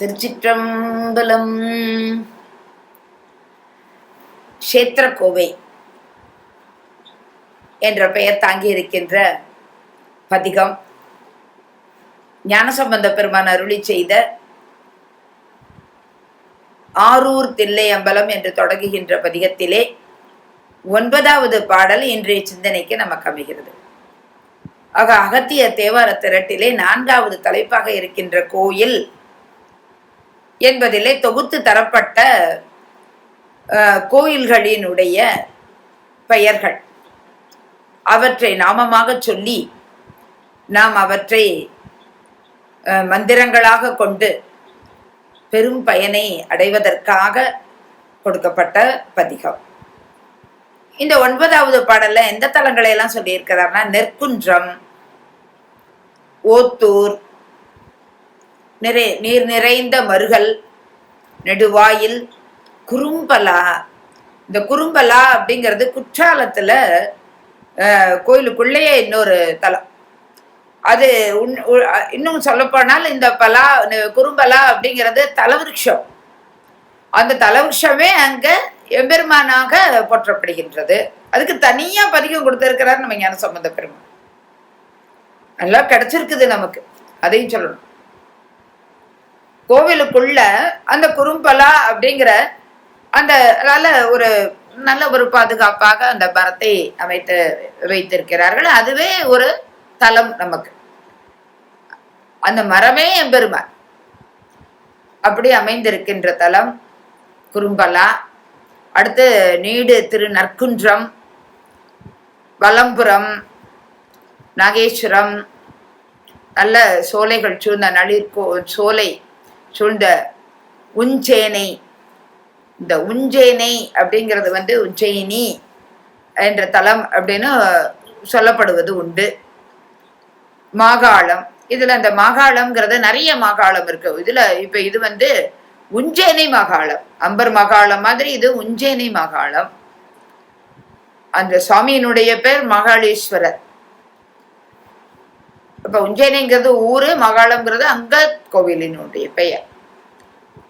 திருச்சிற்றம்பலம். கஷேத்திரக்கோவை என்ற பெயர் தாங்கி இருக்கின்ற பதிகம். ஞானசம்பந்த பெருமான் அருளி செய்த ஆரூர் தில்லை அம்பலம் என்று தொடங்குகின்ற பதிகத்திலே ஒன்பதாவது பாடல் இன்றைய சிந்தனைக்கு நமக்கு அமைகிறது. ஆக அகத்திய தேவார திரட்டிலே நான்காவது தலைப்பாக இருக்கின்ற கோயில் என்பதிலே தொகுத்து தரப்பட்ட கோயில்களினுடைய பெயர்கள். அவற்றை நாமமாக சொல்லி நாம் அவற்றை மந்திரங்களாக கொண்டு பெரும் பயனை அடைவதற்காக கொடுக்கப்பட்ட பதிகம். இந்த ஒன்பதாவது பாடல்ல எந்த தலங்களை எல்லாம் சொல்லியிருக்கிறார்னா நெற்குன்றம் ஓத்தூர் நிறை நீர் நிறைந்த மருகல் நெடுவாயில் குறும்பலா. இந்த குறும்பலா அப்படிங்கிறது குற்றாலத்துல கோயிலுக்குள்ளேயே இன்னொரு தலம். அது உன்- இன்னும் சொல்லப்போனால் இந்த பலா குறும்பலா அப்படிங்கிறது தலவிருஷம் அந்த தலவிருஷமே அங்க எம்பெருமானாக போற்றப்படுகின்றது. அதுக்கு தனியா பதிகம் கொடுத்திருக்கிறார் நம்ம ஞான சம்பந்த பெருமான். நல்லா கிடைச்சிருக்குது நமக்கு. அதையும் சொல்லணும். கோவிலுக்குள்ள அந்த குறும்பலா அப்படிங்கிற அந்த நல்ல ஒரு நல்ல ஒரு பாதுகாப்பாக அந்த மரத்தை அமைத்து வைத்திருக்கிறார்கள். அதுவே ஒரு தலம் நமக்கு. அந்த மரமே எம்பெருமான் அப்படி அமைந்திருக்கின்ற தலம் குறும்பலா. அடுத்து நீடு திரு நற்குன்றம் வலம்புரம் நாகேஸ்வரம் நல்ல சோலைகள் சூழ்ந்த நளிர்கோ சோலை சூழ்ந்த உஞ்சேனை. இந்த உஞ்சேனை அப்படிங்கிறது வந்து உஞ்சயினி என்ற தலம் அப்படின்னு சொல்லப்படுவது உண்டு. மாகாளம். இதுல அந்த மாகாளம்ங்கிறது நிறைய மாகாளம் இருக்கு. இதுல இப்ப இது வந்து உஞ்சேனை மாகாளம். அம்பர் மாகாளம் மாதிரி இது உஞ்சேனை மாகாளம். அந்த சுவாமியினுடைய பேர் மகாளீஸ்வரர். இப்ப உஞ்சைனிங்கிறது ஊரு மகாளம்ங்கிறது அங்க கோவிலினுடைய பெயர்.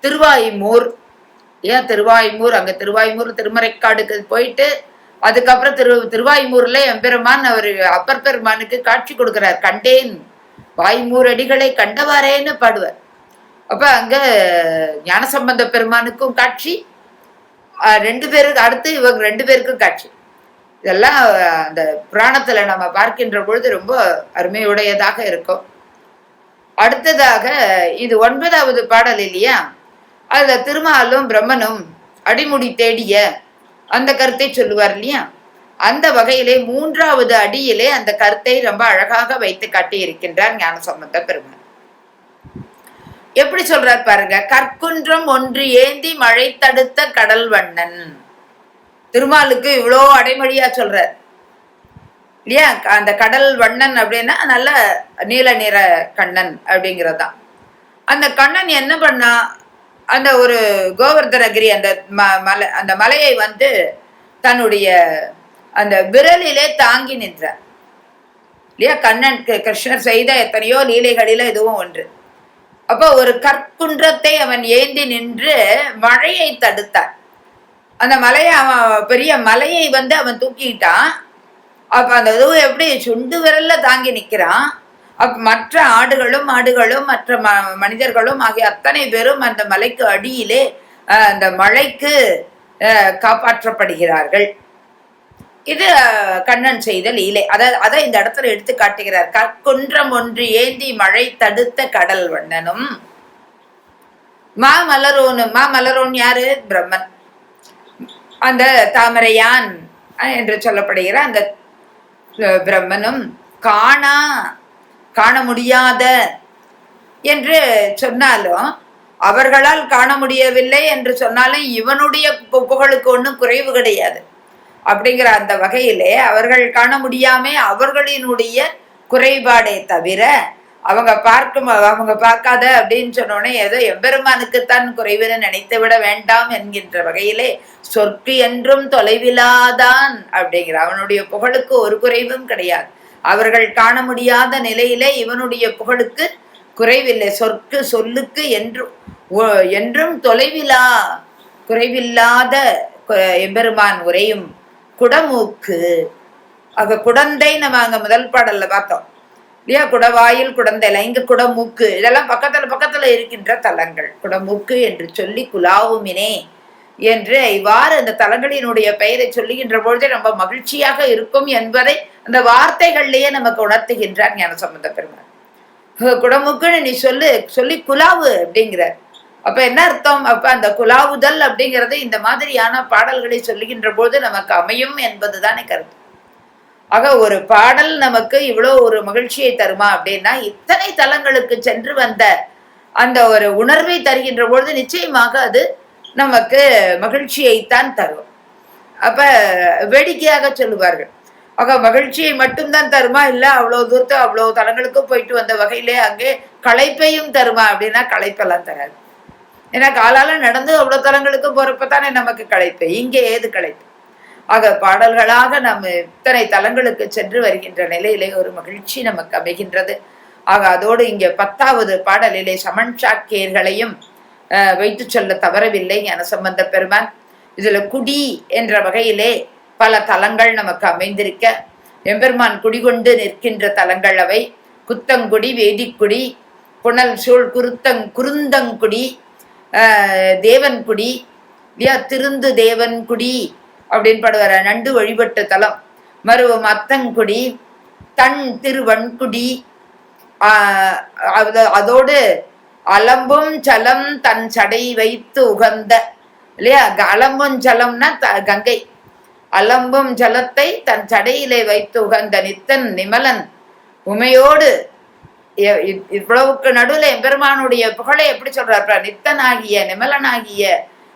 திருவாயுமூர். ஏன் திருவாயுமூர்? அங்க திருவாயுமூர் திருமறைக்காடுக்கு போயிட்டு அதுக்கப்புறம் திரு திருவாயுமூர்ல எம்பெருமான் அவர் அப்பர் பெருமானுக்கு காட்சி கொடுக்கிறார். கண்டேன். வாய்மூர் அடிகளை கண்டவாறேன்னு பாடுவார். அப்ப அங்க ஞானசம்பந்த பெருமானுக்கும் காட்சி. ரெண்டு பேருக்கு அடுத்து இவங்க ரெண்டு பேருக்கும் காட்சி. இதெல்லாம் அந்த புராணத்துல நம்ம பார்க்கின்ற பொழுது ரொம்ப அருமையுடையதாக இருக்கும். அடுத்ததாக இது ஒன்பதாவது பாடல் இல்லையா? அதுல திருமாலும் பிரம்மனும் அடிமுடி தேடிய அந்த கருத்தை சொல்லுவார் இல்லையா? அந்த வகையிலே மூன்றாவது அடியிலே அந்த கருத்தை ரொம்ப அழகாக வைத்து காட்டி இருக்கின்றார் ஞானசம்பந்த பெருமான். எப்படி சொல்றார் பாருங்க கற்குன்றம் ஒன்று ஏந்தி மழை தடுத்த கடல் வண்ணன். திருமாலுக்கு இவ்வளோ அடைமொழியா சொல்றார். இல்லையா? க- அந்த கடல் வண்ணன் அப்படின்னா நல்ல நீல நிற கண்ணன் அப்படிங்கிறதுதான். அந்த கண்ணன் என்ன பண்ணா அந்த ஒரு கோவர்தனகிரி அந்த ம மலை அந்த மலையை வந்து தன்னுடைய அந்த விரலிலே தாங்கி நின்றார். இல்லையா? கண்ணன் கிருஷ்ணர் செய்த எத்தனையோ லீலைகளில இதுவும் ஒன்று. அப்போ ஒரு கற்குன்றத்தை அவன் ஏந்தி நின்று மழையை தடுத்தார் அந்த மலையை அவன் பெரிய மலையை வந்து அவன் தூக்கிட்டான். அப்ப அந்த இது எப்படி சுண்டு விரல்ல தாங்கி நிக்கிறான். அப்ப மற்ற ஆடுகளும் மாடுகளும் மற்ற ம மனிதர்களும் ஆகிய அத்தனை பேரும் அந்த மலைக்கு அடியிலே அந்த மழைக்கு காப்பாற்றப்படுகிறார்கள். இது கண்ணன் செய்த லீலை. அதை அதை இந்த இடத்துல எடுத்து காட்டுகிறார். கற்குன்றம் ஒன்று ஏந்தி மழை தடுத்த கடல் வண்ணனும். மா மலரோனு மா மலரோன் யாரு? பிரம்மன். அந்த தாமரையான் என்று சொல்லப்படுகிற அந்த பிரம்மனும் காணா காண முடியாத என்று சொன்னாலும் அவர்களால் காண முடியவில்லை என்று சொன்னாலும் இவனுடைய பு- புகழுக்கு ஒன்றும் குறைவு கிடையாது. அப்படிங்கிற அந்த வகையிலே அவர்கள் காண முடியாமே அவர்களினுடைய குறைபாடே தவிர அவங்க பார்க்கும் அவங்க பார்க்காத அப்படின்னு சொன்னோடனே ஏதோ எம்பெருமானுக்குத்தான் குறைவுன்னு நினைத்து விட வேண்டாம் என்கின்ற வகையிலே சொற்கு என்றும் தொலைவிலாதான் அப்படிங்கிற அவனுடைய புகழுக்கு ஒரு குறைவும் கிடையாது. அவர்கள் காண முடியாத நிலையிலே இவனுடைய புகழுக்கு குறைவில்லை. சொற்கு சொல்லுக்கு என்றும் ஒ- என்றும் தொலைவிலா குறைவில்லாத எம்பெருமான் உரையும் குடமூக்கு. ஆக குடந்தை நம்ம அங்க முதல் பாடல்ல பார்த்தோம். இல்லையா? குடவாயில் குடந்தைல இங்க குடமூக்கு. இதெல்லாம் பக்கத்துல பக்கத்துல இருக்கின்ற தலங்கள். குடமூக்கு என்று சொல்லி குலாவுமினே என்று இவ்வாறு அந்த தலங்களினுடைய பெயரை சொல்லுகின்ற பொழுதே ரொம்ப மகிழ்ச்சியாக இருக்கும் என்பதை அந்த வார்த்தைகள்லயே நமக்கு உணர்த்துகின்றார் ஞான சம்பந்த பெருமாள் குடமுக்குன்னு நீ சொல்லு சொல்லி குலாவு அப்படிங்கிறார். அப்ப என்ன அர்த்தம்? அப்ப அந்த குலாவுதல் அப்படிங்கிறது இந்த மாதிரியான பாடல்களை சொல்லுகின்ற பொழுது நமக்கு அமையும் என்பதுதானே கருத்து. ஆக ஒரு பாடல் நமக்கு இவ்வளோ ஒரு மகிழ்ச்சியை தருமா அப்படின்னா இத்தனை தலங்களுக்கு சென்று வந்த அந்த ஒரு உணர்வை தருகின்ற பொழுது நிச்சயமாக அது நமக்கு மகிழ்ச்சியைத்தான் தரும். அப்ப வேடிக்கையாக சொல்லுவார்கள். ஆக மகிழ்ச்சியை மட்டும்தான் தருமா? இல்லை அவ்வளோ தூரத்து அவ்வளோ தலங்களுக்கும் போயிட்டு வந்த வகையிலே அங்கே களைப்பையும் தருமா அப்படின்னா களைப்பெல்லாம் தராது. ஏன்னா காலால நடந்து அவ்வளோ தலங்களுக்கும் போறப்ப தானே நமக்கு களைப்பு. இங்கே ஏது களைப்பு? ஆக பாடல்களாக நம்ம இத்தனை தலங்களுக்கு சென்று வருகின்ற நிலையிலே ஒரு மகிழ்ச்சி நமக்கு அமைகின்றது. ஆக அதோடு இங்கே பத்தாவது பாடலிலே சமன் சாக்கியர்களையும் அஹ், வைத்து சொல்ல தவறவில்லை ஞானசம்பந்த பெருமான். இதுல குடி என்ற வகையிலே பல தலங்கள் நமக்கு அமைந்திருக்க எம்பெருமான் குடிகொண்டு நிற்கின்ற தலங்கள் அவை. குத்தங்குடி வேதிக்குடி புனல் சூழ் குருத்தங் குருந்தங்குடி ஆஹ், தேவன்குடி இல்லையா திருந்து தேவன்குடி அப்படின்னு பாடுவார் நண்டு வழிபட்ட தலம். மருவம் அத்தங்குடி தன் திருவன்குடி அது- அதோடு அலம்பும் சலம் தன் சடை வைத்து உகந்த இல்லையா? அலம்பும் சலம்னா த- கங்கை. அலம்பும் ஜலத்தை தன் சடையிலே வைத்து உகந்த நித்தன் நிமலன். உமையோடு எ- இவ்வளவுக்கு நடுவில் எம்பெருமானுடைய புகழை எப்படி சொல்றார்? நித்தனாகிய நிமலனாகிய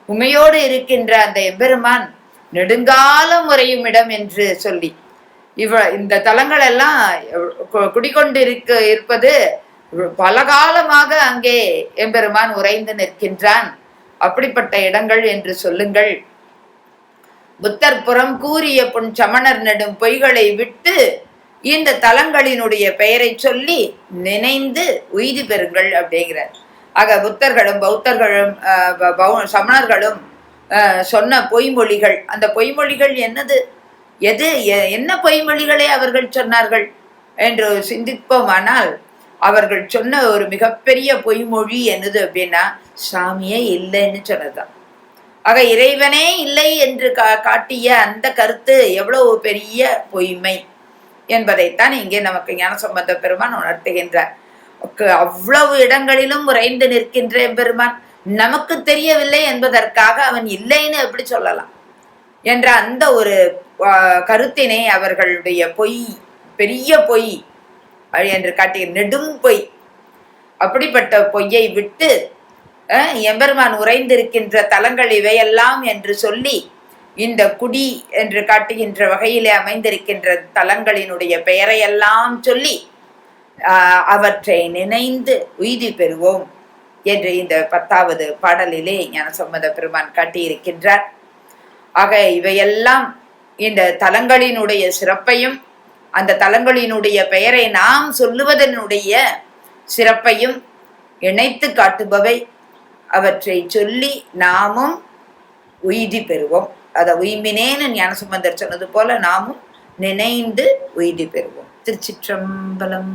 உமையோடு இருக்கின்ற அந்த எம்பெருமான் நெடுங்காலம் உறையும் இடம் என்று சொல்லி. இவ இந்த தலங்கள் எல்லாம் குடிகொண்டு இருக்க இருப்பது பல காலமாக அங்கே எம்பெருமான் உறைந்து நிற்கின்றான். அப்படிப்பட்ட இடங்கள் என்று சொல்லுங்கள். புத்தர் புறம் கூறிய புன் சமணர் நெடும் பொய்களை விட்டு இந்த தலங்களினுடைய பெயரை சொல்லி நினைந்து உய்தி பெறுங்கள் அப்படிங்கிறார். ஆக புத்தர்களும் பௌத்தர்களும் பௌ- சமணர்களும் சொன்ன பொய்மொழிகள். அந்த பொய்மொழிகள் என்னது? எது? என்ன பொய்மொழிகளை அவர்கள் சொன்னார்கள்? என்று சிந்திப்போமானால் அவர்கள் சொன்ன ஒரு மிகப்பெரிய பொய்மொழி என்னது அப்படின்னா சாமியே இல்லைன்னு சொன்னதுதான். ஆக இறைவனே இல்லை என்று கா காட்டிய அந்த கருத்து எவ்வளவு பெரிய பொய்மை என்பதைத்தான் இங்கே நமக்கு ஞானசம்பந்த பெருமான் உணர்த்துகின்றார். அவ்வளவு இடங்களிலும் உறைந்து நிற்கின்ற பெருமான் நமக்கு தெரியவில்லை என்பதற்காக அவன் இல்லைன்னு எப்படி சொல்லலாம்? என்ற அந்த ஒரு கருத்தினை அவர்களுடைய பொய் பெரிய பொய் என்று காட்டிய நெடும் பொய். அப்படிப்பட்ட பொய்யை விட்டு எம்பெருமான் உறைந்திருக்கின்ற தலங்கள் இவையெல்லாம் என்று சொல்லி இந்த குடி என்று காட்டுகின்ற வகையிலே அமைந்திருக்கின்ற தலங்களினுடைய பெயரையெல்லாம் சொல்லி அவற்றை நினைந்து உய்தி பெறுவோம். என்று இந்த பத்தாவது பாடலிலே ஞானசம்மத பெருமான் காட்டியிருக்கின்றார். ஆக இவையெல்லாம் இந்த தலங்களினுடைய சிறப்பையும் அந்த தலங்களினுடைய பெயரை நாம் சொல்லுவதனுடைய சிறப்பையும் இணைத்து காட்டுபவை. அவற்றை சொல்லி நாமும் உய்தி பெறுவோம். அதை உய்மினேன்னு ஞானசம்பந்தர் சொன்னது போல நாமும் நினைந்து உய்தி பெறுவோம். திருச்சிற்றம்பலம்.